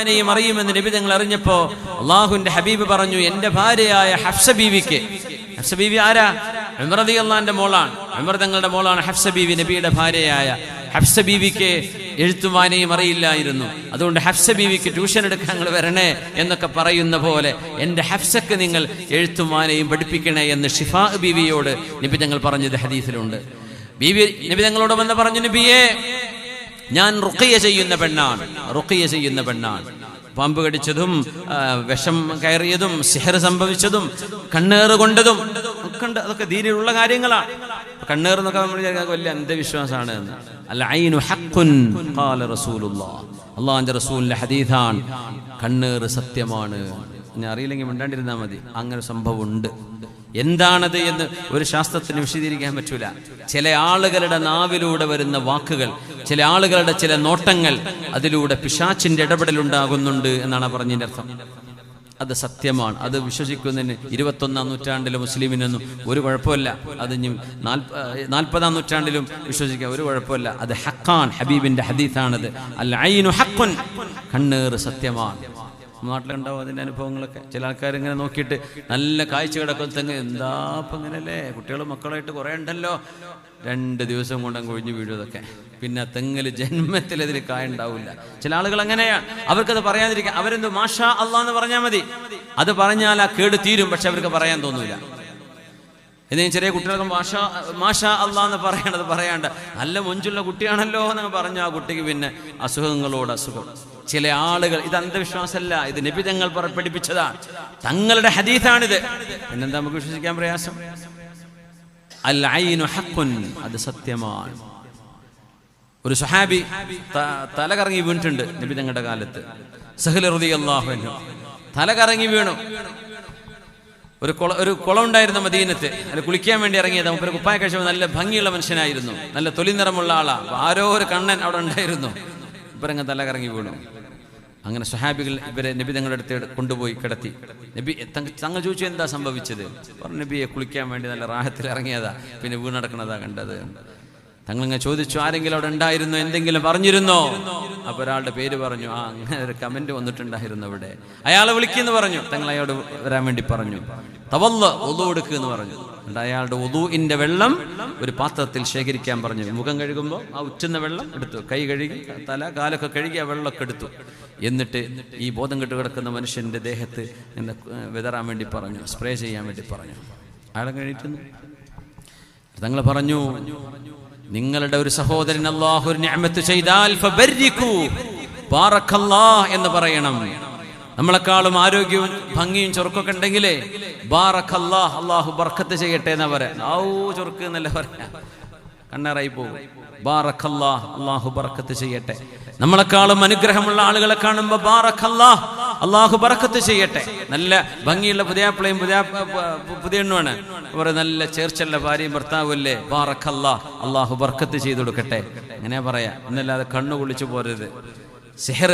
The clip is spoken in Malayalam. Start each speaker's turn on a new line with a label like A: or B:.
A: നെയും അറിയുമെന്ന് നബി തങ്ങൾ അറിഞ്ഞപ്പോ അള്ളാഹുന്റെ ഹബീബ് പറഞ്ഞു എന്റെ ഭാര്യയായ ഹഫ്സ ബീവിക്ക്. ഹഫ്സ ബീവി ആരാ? ഉമറദി അള്ളാന്റെ മോളാണ്. ഉമർ തങ്ങളുടെ മോളാണ് ഹഫ്സ ബീവി നബിയുടെ ഭാര്യയായ ഹഫ്സ ബീവിക്ക് എഴുത്തുവാനേയും അറിയില്ലായിരുന്നു. അതുകൊണ്ട് ഹഫ്സ ബീവിക്ക് ട്യൂഷൻ എടുക്കാൻ വരണേ എന്നൊക്കെ പറയുന്ന പോലെ എന്റെ ഹഫ്സക്ക് നിങ്ങൾ എഴുത്തുവാനേയും പഠിപ്പിക്കണേ എന്ന് ഷിഫാ ബീവിയോട് നബി തങ്ങൾ പറഞ്ഞത് ഹദീസിലുണ്ട്. ബീവി നബി തങ്ങളോട് വന്ന് പറഞ്ഞു നബിയെ ഞാൻ റുക്കിയ ചെയ്യുന്ന പെണ്ണാണ്. റുക്കിയ ചെയ്യുന്ന പെണ്ണാണ്. പാമ്പ് കടിച്ചതും വിഷം കയറിയതും സിഹർ സംഭവിച്ചതും കണ്ണേറ് കൊണ്ടതും ഒക്കെ ഉണ്ട് അതൊക്കെ ദീനിലുള്ള കാര്യങ്ങളാണ്. കണ്ണേർ എന്നൊക്കെ നമ്മൾ വലിയ അന്ധവിശ്വാസമാണ് അള്ളാഹിന്റെ റസൂലിന്റെ ഹദീഥാൻ കണ്ണേറ് സത്യമാണ്. ഞാൻ അറിയില്ലെങ്കിൽ മിണ്ടാണ്ടിരുന്നാൽ മതി. അങ്ങനെ സംഭവം ഉണ്ട് എന്താണത് എന്ന് ഒരു ശാസ്ത്രത്തിന് വിശദീകരിക്കാൻ പറ്റൂല. ചില ആളുകളുടെ നാവിലൂടെ വരുന്ന വാക്കുകൾ ചില ആളുകളുടെ ചില നോട്ടങ്ങൾ അതിലൂടെ പിശാച്ചിന്റെ ഇടപെടലുണ്ടാകുന്നുണ്ട് എന്നാണ് പറഞ്ഞതിന്റെ അർത്ഥം. അത് സത്യമാണ്. അത് വിശ്വസിക്കുന്നതിന് ഇരുപത്തൊന്നാം നൂറ്റാണ്ടിലെ മുസ്ലിമിനൊന്നും ഒരു കുഴപ്പമില്ല. അത് നാൽപ്പതാം നൂറ്റാണ്ടിലും വിശ്വസിക്കാൻ ഒരു കുഴപ്പമില്ല. അത് ഹക്കാൻ ഹബീബിന്റെ ഹദീത്താണത് അല്ല കണ്ണേറ് സത്യമാണ്. നാട്ടിലുണ്ടാവും അതിന്റെ അനുഭവങ്ങളൊക്കെ. ചില ആൾക്കാരിങ്ങനെ നോക്കിയിട്ട് നല്ല കാഴ്ച കിടക്കും. തെങ്ങ് എന്താ അപ്പം ഇങ്ങനല്ലേ? കുട്ടികളും മക്കളായിട്ട് കുറേ ഉണ്ടല്ലോ. രണ്ട് ദിവസം കൊണ്ടും കൊഴിഞ്ഞു വീഴും അതൊക്കെ. പിന്നെ തെങ്ങിൽ ജന്മത്തിൽ അതിൽ കായ ഉണ്ടാവില്ല. ചില ആളുകൾ അങ്ങനെയാണ്. അവർക്കത് പറയാതിരിക്കാം അവരെന്ത് മാഷാ അള്ളാന്ന് പറഞ്ഞാൽ മതി. അത് പറഞ്ഞാൽ ആ കേട് തീരും. പക്ഷെ അവർക്ക് പറയാൻ തോന്നൂല. എന്തെങ്കിലും ചെറിയ കുട്ടികൾക്ക് മാഷാ മാഷ അള്ളാന്ന് പറയണത് പറയാണ്ട് നല്ല മൊഞ്ചുള്ള കുട്ടിയാണല്ലോ എന്ന് പറഞ്ഞ ആ കുട്ടിക്ക് പിന്നെ അസുഖങ്ങളോട് അസുഖം. ചില ആളുകൾ ഇത് അന്ധവിശ്വാസമല്ല ഇത് നബി തങ്ങൾ പഠിപ്പിച്ചതാണ് തങ്ങളുടെ ഹദീഥാണിത് പിന്നെന്താ നമുക്ക് വിശ്വസിക്കാൻ പ്രയാസം? അൽ ഐനു അത് സത്യമാണ്. ഒരു സുഹാബി തല കറങ്ങി വീണിട്ടുണ്ട് നബി തങ്ങളുടെ കാലത്ത്. സഹൽ അള്ളാഹു തല കറങ്ങി വീണു. ഒരു കുള ഒരു കുളം ഉണ്ടായിരുന്ന മദീനത്ത്. അല്ല കുളിക്കാൻ വേണ്ടി ഇറങ്ങിയത്. ഒരു കുപ്പായ കഴിച്ചപ്പോൾ നല്ല ഭംഗിയുള്ള മനുഷ്യനായിരുന്നു. നല്ല തൊലി നിറമുള്ള ആളാ. ആരോ ഒരു കണ്ണൻ അവിടെ ഉണ്ടായിരുന്നു. ഇവരങ്ങ് തല കറങ്ങി വീണു. അങ്ങനെ സുഹാബികൾ ഇവരെ നബി തങ്ങളുടെ അടുത്ത് കൊണ്ടുപോയി കിടത്തി. നബി തങ്ങ- തങ്ങൾ ചോദിച്ചു എന്താ സംഭവിച്ചത്? പറഞ്ഞു നബിയെ കുളിക്കാൻ വേണ്ടി നല്ല റാഹത്തിൽ ഇറങ്ങിയതാ. പിന്നെ വീണടക്കണതാ കണ്ടത്. തങ്ങളിങ്ങനെ ചോദിച്ചു ആരെങ്കിലും അവിടെ ഉണ്ടായിരുന്നോ? എന്തെങ്കിലും പറഞ്ഞിരുന്നോ? അപ്പൊ ഒരാളുടെ പേര് പറഞ്ഞു ആ അങ്ങനെ ഒരു കമന്റ് വന്നിട്ടുണ്ടായിരുന്നു അവിടെ. അയാളെ വിളിക്കുന്നു പറഞ്ഞു തങ്ങൾ അയാളോട് വരാൻ വേണ്ടി പറഞ്ഞു. തവല്ല ഒതു എടുക്കുക എന്ന് പറഞ്ഞു അയാളുടെ ഒതുവിന്റെ വെള്ളം ഒരു പാത്രത്തിൽ ശേഖരിക്കാൻ പറഞ്ഞു. മുഖം കഴുകുമ്പോൾ ആ ഉറ്റുന്ന വെള്ളം എടുത്തു. കൈ കഴുകി തല കാലൊക്കെ കഴുകി ആ വെള്ളമൊക്കെ എടുത്തു. എന്നിട്ട് ഈ ബോധം കെട്ട് കിടക്കുന്ന മനുഷ്യന്റെ ദേഹത്ത് എന്നെ വിതറാൻ വേണ്ടി പറഞ്ഞു സ്പ്രേ ചെയ്യാൻ വേണ്ടി പറഞ്ഞു. അയാളെ കഴിഞ്ഞിട്ട് തങ്ങൾ പറഞ്ഞു നിങ്ങളുടെ ഒരു സഹോദരൻ അള്ളാഹു ഒരു നിഅമത്ത് ചെയ്താൽ എന്ന് പറയണം. നമ്മളെക്കാളും ആരോഗ്യവും ഭംഗിയും ചൊറുക്കൊക്കെ ഉണ്ടെങ്കിലേ ബാറഖല്ലാ അള്ളാഹു ബർക്കത്ത് ചെയ്യട്ടെ എന്നാ പറയാം. ഔ ചൊറുക്ക് എന്നല്ല പറയാ. കണ്ണേറായി പോകും. ബാറഖല്ലാ അള്ളാഹു ബർക്കത്ത് ചെയ്യട്ടെ. നമ്മളെക്കാളും അനുഗ്രഹമുള്ള ആളുകളെ കാണുമ്പോൾ ബാറക്കല്ലാഹ് അള്ളാഹു പറക്കത്ത് ചെയ്യട്ടെ. നല്ല ഭംഗിയുള്ള പുതിയാപ്പിളയും പുതിയ പുതിയ എണ്ണുമാണ് അവർ നല്ല ചേർച്ചല്ല ഭാര്യയും ഭർത്താവും അല്ലേ പാറക്കല്ല അള്ളാഹു ബർക്കത്ത് ചെയ്തു കൊടുക്കട്ടെ. അങ്ങനെ പറയാ. എന്നല്ലാതെ കണ്ണു കുളിച്ചു പോരരുത്. സിഹർ